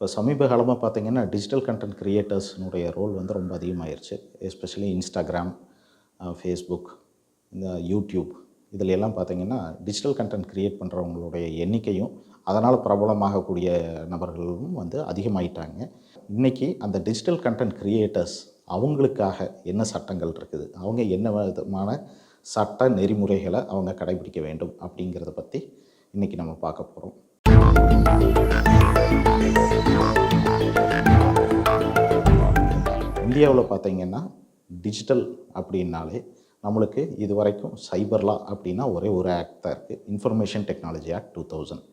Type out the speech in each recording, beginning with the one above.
இப்போ சமீப காலமாக பார்த்தீங்கன்னா டிஜிட்டல் கண்டென்ட் க்ரியேட்டர்ஸ்னுடைய ரோல் வந்து ரொம்ப அதிகமாயிருச்சு. எஸ்பெஷலி இன்ஸ்டாகிராம் ஃபேஸ்புக் இந்த யூடியூப் இதில் எல்லாம் பார்த்திங்கன்னா டிஜிட்டல் கண்டென்ட் க்ரியேட் பண்ணுறவங்களுடைய எண்ணிக்கையும் அதனால் பிரபலமாகக்கூடிய நபர்களும் வந்து அதிகமாயிட்டாங்க. இன்றைக்கி அந்த டிஜிட்டல் கண்டென்ட் க்ரியேட்டர்ஸ் அவங்களுக்காக என்ன சட்டங்கள் இருக்குது? அவங்க என்ன விதமான சட்ட நெறிமுறைகளை அவங்க கடைபிடிக்க வேண்டும் அப்படிங்கிறத பற்றி இன்றைக்கி நம்ம பார்க்க போகிறோம் இந்தியாவில் பார்த்தீங்கன்னா டிஜிட்டல் அப்படின்னாலே நம்மளுக்கு இது வரைக்கும் சைபர்லா அப்படின்னா ஒரே ஒரு ஆக்ட் தான் இருக்குது information technology act two thousand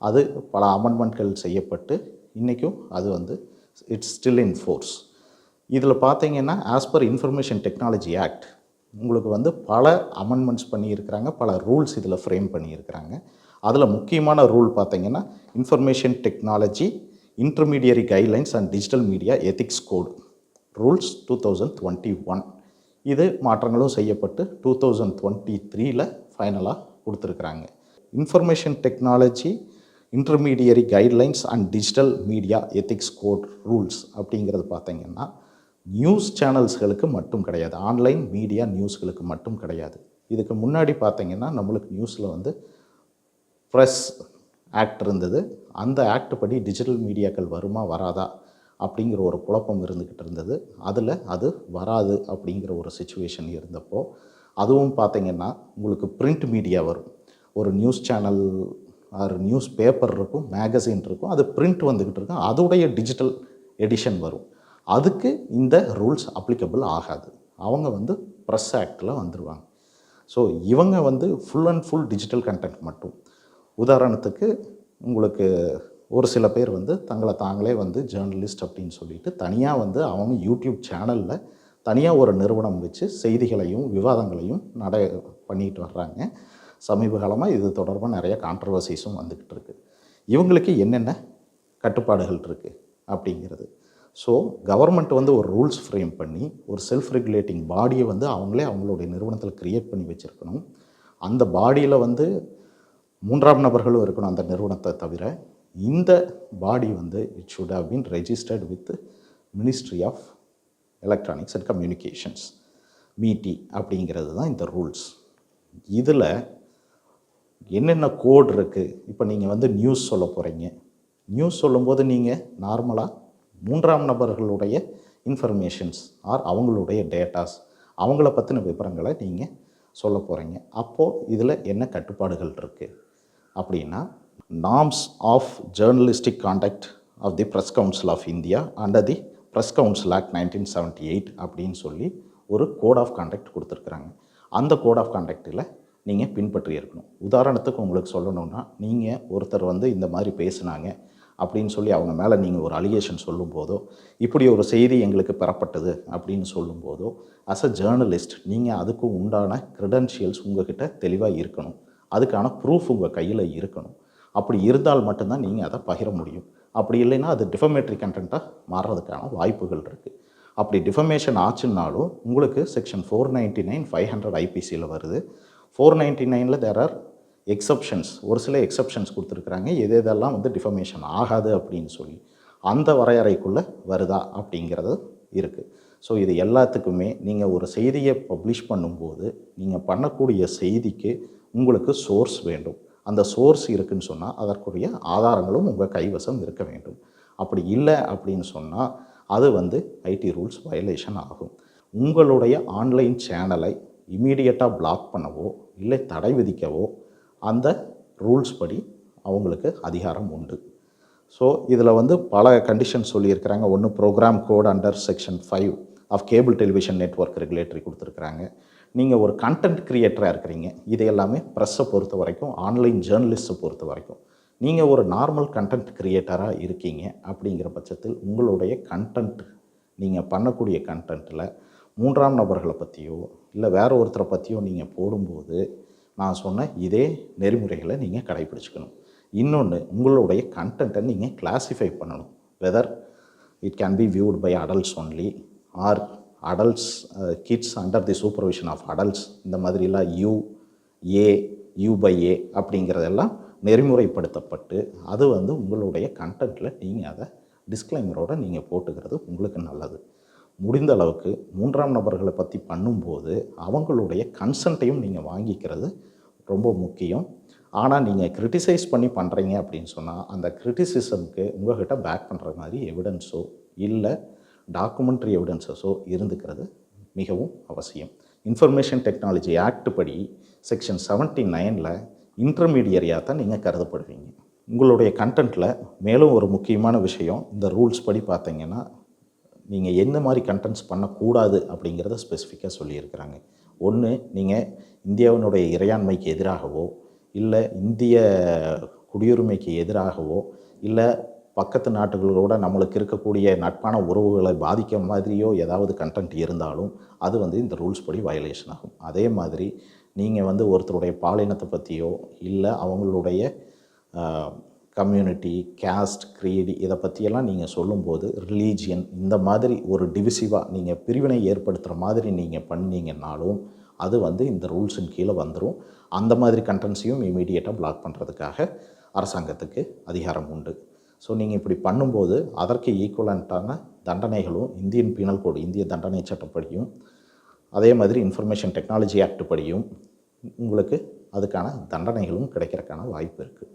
அது பல அமெண்ட்மெண்ட்கள் செய்யப்பட்டு இன்றைக்கும் அது வந்து இட்ஸ் ஸ்டில் இன் ஃபோர்ஸ் இதில் பார்த்தீங்கன்னா as per information technology act உங்களுக்கு வந்து பல அமெண்ட்மெண்ட்ஸ் பண்ணியிருக்கிறாங்க பல ரூல்ஸ் இதில் ஃப்ரேம் பண்ணியிருக்கிறாங்க. அதில் முக்கியமான ரூல் பார்த்தீங்கன்னா information technology intermediary guidelines and digital media ethics code rules two thousand twenty one இது மாற்றங்களும் செய்யப்பட்டு டூ தௌசண்ட் டுவெண்ட்டி த்ரீல ஃபைனலாக கொடுத்துருக்குறாங்க. Information technology intermediary guidelines and digital media ethics code rules அப்படிங்கிறது பார்த்தீங்கன்னா நியூஸ் சேனல்ஸ்களுக்கு மட்டும் கிடையாது. ஆன்லைன் மீடியா நியூஸ்களுக்கு மட்டும் கிடையாது. இதுக்கு முன்னாடி பார்த்தீங்கன்னா நம்மளுக்கு நியூஸில் வந்து ப்ரெஸ் ஆக்ட் இருந்தது. அந்த ஆக்ட் படி டிஜிட்டல் மீடியாக்கள் வருமா வராதா? அப்படிங்கிற ஒரு குழப்பம் இருந்துக்கிட்டு இருந்தது. அதில் அது வராது அப்படிங்கிற ஒரு சுச்சுவேஷன் இருந்தப்போ அதுவும் பார்த்தீங்கன்னா உங்களுக்கு பிரிண்ட் மீடியா வரும். ஒரு நியூஸ் சேனல் ஒரு நியூஸ் பேப்பர் இருக்கும் மேகசின் இருக்கும் அது பிரிண்ட் வந்துக்கிட்டு இருக்கும். அதோடைய டிஜிட்டல் எடிஷன் வரும். அதுக்கு இந்த ரூல்ஸ் அப்ளிகபிள் ஆகாது. அவங்க வந்து ப்ரெஸ் ஆக்டில் வந்துடுவாங்க ஸோ இவங்க வந்து full and full digital content மட்டும். உதாரணத்துக்கு உங்களுக்கு ஒரு சில பேர் வந்து தங்களை தாங்களே வந்து ஜேர்னலிஸ்ட் அப்படின்னு சொல்லிட்டு தனியாக வந்து அவங்க யூடியூப் சேனலில் தனியாக ஒரு நிறுவனம் வச்சு செய்திகளையும் விவாதங்களையும் நட பண்ணிட்டு வர்றாங்க. சமீப காலமாக இது தொடர்பாக நிறைய கான்ட்ரவர்சிஸும் வந்துக்கிட்டு இருக்குது இவங்களுக்கு என்னென்ன கட்டுப்பாடுகள் இருக்குது அப்படிங்கிறது. ஸோ கவர்மெண்ட் வந்து ஒரு ரூல்ஸ் ஃப்ரேம் பண்ணி ஒரு செல்ஃப் ரெகுலேட்டிங் பாடியை வந்து அவங்களே அவங்களுடைய நிறுவனத்தில் க்ரியேட் பண்ணி வச்சுருக்கணும். அந்த பாடியில் வந்து மூன்றாம் நபர்களும் இருக்கணும் அந்த நிறுவனத்தை தவிர இந்த பாடி வந்து it should have been registered with ministry of electronics and communications MeitY அப்படிங்கிறது தான் இந்த ரூல்ஸ் இதில் என்னென்ன கோட் இருக்குது இப்போ நீங்கள் வந்து நியூஸ் சொல்ல போகிறீங்க நியூஸ் சொல்லும்போது நீங்கள் நார்மலாக மூன்றாம் நபர்களுடைய இன்ஃபர்மேஷன்ஸ் ஆர் அவங்களுடைய டேட்டாஸ் அவங்கள பற்றின விவரங்களை நீங்கள் சொல்ல போகிறீங்க அப்போது இதில் என்ன கட்டுப்பாடுகள் இருக்குது அப்படின்னா norms of journalistic conduct of the press council of India under the press council act nineteen seventy eight அப்படின்னு சொல்லி ஒரு கோட் ஆஃப் கான்டாக்ட் கொடுத்துருக்குறாங்க. அந்த கோட் ஆஃப் கான்டாக்டில் நீங்கள் பின்பற்றி இருக்கணும் உதாரணத்துக்கு உங்களுக்கு சொல்லணும்னா நீங்கள் ஒருத்தர் வந்து இந்த மாதிரி பேசுனாங்க அப்படின்னு சொல்லி அவங்க மேலே நீங்கள் ஒரு அலிகேஷன் சொல்லும்போதோ இப்படி ஒரு செய்தி எங்களுக்கு பெறப்பட்டது அப்படின்னு சொல்லும்போதோ அஸ் அ ஜேர்னலிஸ்ட் நீங்கள் அதுக்கு உண்டான க்ரெடென்ஷியல்ஸ் உங்ககிட்ட தெளிவாக இருக்கணும். அதுக்கான ப்ரூஃப் உங்கள் கையில் இருக்கணும். அப்படி இருந்தால் மட்டும்தான் நீங்கள் அதை பகிர முடியும். அப்படி இல்லைன்னா அது டிஃபமேட்ரி கண்டென்ட்டாக மாறுறதுக்கான வாய்ப்புகள் இருக்குது அப்படி டிஃபமேஷன் ஆச்சுன்னாலும் உங்களுக்கு section four ninety nine five hundred ஐபிசியில் வருது. ஃபோர் நைன்ட்டி நைனில் தேர் ஆர் எக்ஸப்ஷன்ஸ் ஒரு சில எக்ஸப்ஷன்ஸ் கொடுத்துருக்குறாங்க. எது எதெல்லாம் வந்து டிஃபமேஷன் ஆகாது அப்படின்னு சொல்லி அந்த வரையறைக்குள்ளே வருதா அப்படிங்கிறது இருக்குது ஸோ இது எல்லாத்துக்குமே நீங்கள் ஒரு செய்தியை பப்ளிஷ் பண்ணும்போது நீங்கள் பண்ணக்கூடிய செய்திக்கு உங்களுக்கு சோர்ஸ் வேண்டும். அந்த சோர்ஸ் இருக்குன்னு சொன்னால் அதற்குரிய ஆதாரங்களும் உங்கள் கைவசம் இருக்க வேண்டும். அப்படி இல்லை அப்படின்னு சொன்னால் அது வந்து ஐடி ரூல்ஸ் வயலேஷன் ஆகும். உங்களுடைய ஆன்லைன் சேனலை இமீடியட்டாக பிளாக் பண்ணவோ இல்லை தடை விதிக்கவோ அந்த ரூல்ஸ் படி அவங்களுக்கு அதிகாரம் உண்டு. ஸோ இதில் வந்து பல கண்டிஷன் சொல்லியிருக்கிறாங்க. ஒன்று programme code under section five of cable television network regulatory கொடுத்துருக்குறாங்க. நீங்கள் ஒரு கண்டென்ட் க்ரியேட்டராக இருக்கிறீங்க. இது எல்லாமே ப்ரெஸ்ஸை பொறுத்த வரைக்கும் ஆன்லைன் ஜேர்னலிஸ்ட்டை பொறுத்த வரைக்கும். நீங்கள் ஒரு நார்மல் கண்டென்ட் க்ரியேட்டராக இருக்கீங்க அப்படிங்கிற பட்சத்தில் உங்களுடைய கண்டென்ட் நீங்கள் பண்ணக்கூடிய கண்டென்ட்டில் மூன்றாம் நபர்களை பற்றியோ இல்லை வேறு ஒருத்தரை பற்றியோ நீங்கள் போடும்போது நான் சொன்ன இதே நெறிமுறைகளை நீங்கள் கடைபிடிச்சிக்கணும் இன்னொன்று உங்களுடைய கண்டென்ட்டை நீங்கள் கிளாஸிஃபை பண்ணணும். Whether it can be viewed by adults only or adults kids under the supervision of adults இந்த மாதிரிலாம் U A U by A அப்படிங்கிறதெல்லாம் நெறிமுறைப்படுத்தப்பட்டு அது வந்து உங்களுடைய கண்டென்ட்டில் நீங்கள் அதை டிஸ்க்ளைமரோடு நீங்கள் போட்டுக்கிறது உங்களுக்கு நல்லது. முடிந்த அளவுக்கு மூன்றாம் நபர்களை பற்றி பண்ணும்போது அவங்களுடைய கன்சன்ட்டையும் நீங்கள் வாங்கிக்கிறது ரொம்ப முக்கியம். ஆனால் நீங்கள் கிரிட்டிசைஸ் பண்ணி பண்ணுறீங்க அப்படின்னு சொன்னால் அந்த கிரிட்டிசிசம்க்கு உங்கள்கிட்ட பேக் பண்ணுற மாதிரி எவிடன்ஸோ இல்லை டாக்குமெண்ட்ரி எவிடன்ஸஸோ இருந்துக்கிறது மிகவும் அவசியம். இன்ஃபர்மேஷன் டெக்னாலஜி ஆக்ட் படி செக்ஷன் செவன்ட்டி நைனில் இன்டர்மீடியரியாக தான் நீங்கள் கருதப்படுவீங்க. உங்களுடைய கண்டென்ட்டில் மேலும் ஒரு முக்கியமான விஷயம் இந்த ரூல்ஸ் படி பார்த்தீங்கன்னா நீங்கள் எந்த மாதிரி கண்டென்ட்ஸ் பண்ணக்கூடாது அப்படிங்கிறத ஸ்பெசிஃபிக்காக சொல்லியிருக்கிறாங்க. ஒன்று நீங்கள் இந்தியாவினுடைய இறையாண்மைக்கு எதிராகவோ இல்லை இந்திய குடியுரிமைக்கு எதிராகவோ இல்லை பக்கத்து நாட்டுகளோட நம்மளுக்கு இருக்கக்கூடிய நட்பான உறவுகளை பாதிக்க மாதிரியோ ஏதாவது கண்டென்ட் இருந்தாலும் அது வந்து இந்த ரூல்ஸ் படி வயலேஷன் ஆகும். அதே மாதிரி நீங்கள் வந்து ஒருத்தருடைய பாலினத்தை பற்றியோ இல்லை அவங்களுடைய கம்யூனிட்டி கேஸ்ட் creed இதை பற்றியெல்லாம் நீங்கள் சொல்லும்போது ரிலீஜியன் இந்த மாதிரி ஒரு டிவிசிவாக நீங்கள் பிரிவினை ஏற்படுத்துகிற மாதிரி நீங்கள் பண்ணீங்கன்னாலும் அது வந்து இந்த ரூல்ஸின் கீழே வந்துடும் அந்த மாதிரி கண்டென்ட்ஸையும் இமீடியட்டாக பிளாக் பண்ணுறதுக்காக அரசாங்கத்துக்கு அதிகாரம் உண்டு. ஸோ நீங்கள் இப்படி பண்ணும்போது அதற்கு ஈக்குவலண்ட்டான தண்டனைகளும் இந்தியன் பீனல் கோடு இந்திய தண்டனை சட்டப்படியும் அதே மாதிரி இன்ஃபர்மேஷன் டெக்னாலஜி ஆக்ட் படியும் உங்களுக்கு அதுக்கான தண்டனைகளும் கிடைக்கிறதுக்கான வாய்ப்பு இருக்குது